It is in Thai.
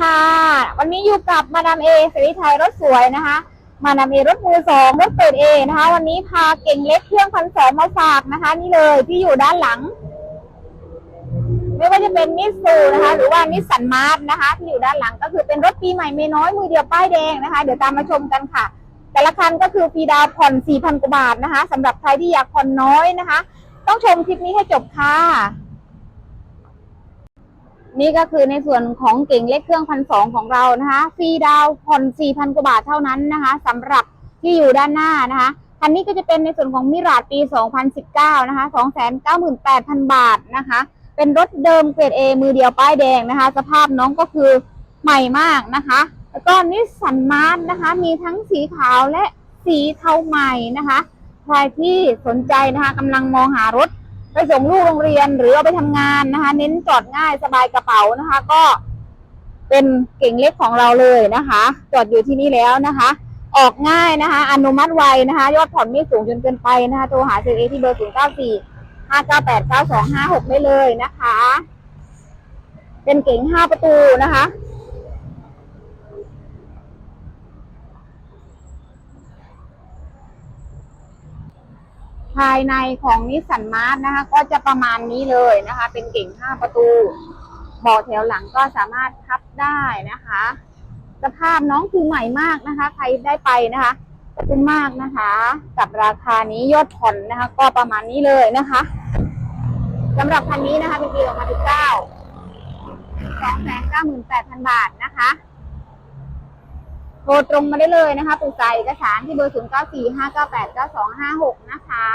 ค่ะ วันนี้อยู่กับมาดามเอสริไทยรถสวยนะคะ มาดามเอรถมือสองรถเปิดเอนะคะ วันนี้พาเก่งเล็กเครื่องพันสองมาฝากนะคะ นี่เลยที่อยู่ด้านหลัง ไม่ว่าจะเป็นมิสซูนะคะ หรือว่านิสสันมาร์ทนะคะ ที่อยู่ด้านหลังก็คือเป็นรถปีใหม่เมน้อยมือเดียวป้ายแดงนะคะ เดี๋ยวตามมาชมกันค่ะ แต่ละคันก็คือฟรีดาวผ่อน4,000กว่าบาทนะคะสำหรับใครที่อยากผ่อนน้อยนะคะ ต้องชมคลิปนี้ให้จบค่ะ นี่ก็คือในส่วนของเก่งเล็กเครื่องพันสองของเรานะคะฟรีดาวน์ผ่อน4,000กว่าบาทเท่านั้นนะคะสำหรับที่อยู่ด้านหน้านะคะคันนี้ก็จะเป็นในส่วนของมิราดปี 2019 นะคะ 298,000 บาทนะคะ เป็นรถเดิมเกรด A มือเดียวป้ายแดงนะคะ สภาพน้องก็คือใหม่มากนะคะ แล้วก็นิสสันมาร์นะคะ มีทั้งสีขาวและสีเทาใหม่นะคะ ใครที่สนใจนะคะกำลังมองหารถ ไปส่งลูกโรงเรียนหรือเอาไปทำงานนะคะ เน้นจอดง่ายสบายกระเป๋านะคะ ก็เป็นเก่งเล็กของเราเลยนะคะ จอดอยู่ที่นี่แล้วนะคะ ออกง่ายนะคะ อนุมัติไวนะคะ ยอดผ่อนไม่สูงจนเกินไปนะคะโทรหาเซเอที่เบอร์ 0 9 4 5 9 8 9 2 5 6 ได้เลยนะคะ เป็นเก๋ง5 ประตูนะคะ ภายในของนิสสันมาร์ทนะคะ ก็จะประมาณนี้เลยนะคะ เป็นเก่ง 5 ประตูเบาะแถวหลังก็สามารถพับได้นะคะ สภาพน้องคือใหม่มากนะคะ ใครได้ไปนะคะขอบคุณมากนะคะ กับราคานี้ยอดผ่อนนะคะ ก็ประมาณนี้เลยนะคะสำหรับคันนี้นะคะเป็นปี2019 298,000 บาทนะคะ รตรงมาได้เลยนะคะปรึกษาเอกสารที่เบอร์ 0945989256 นะคะ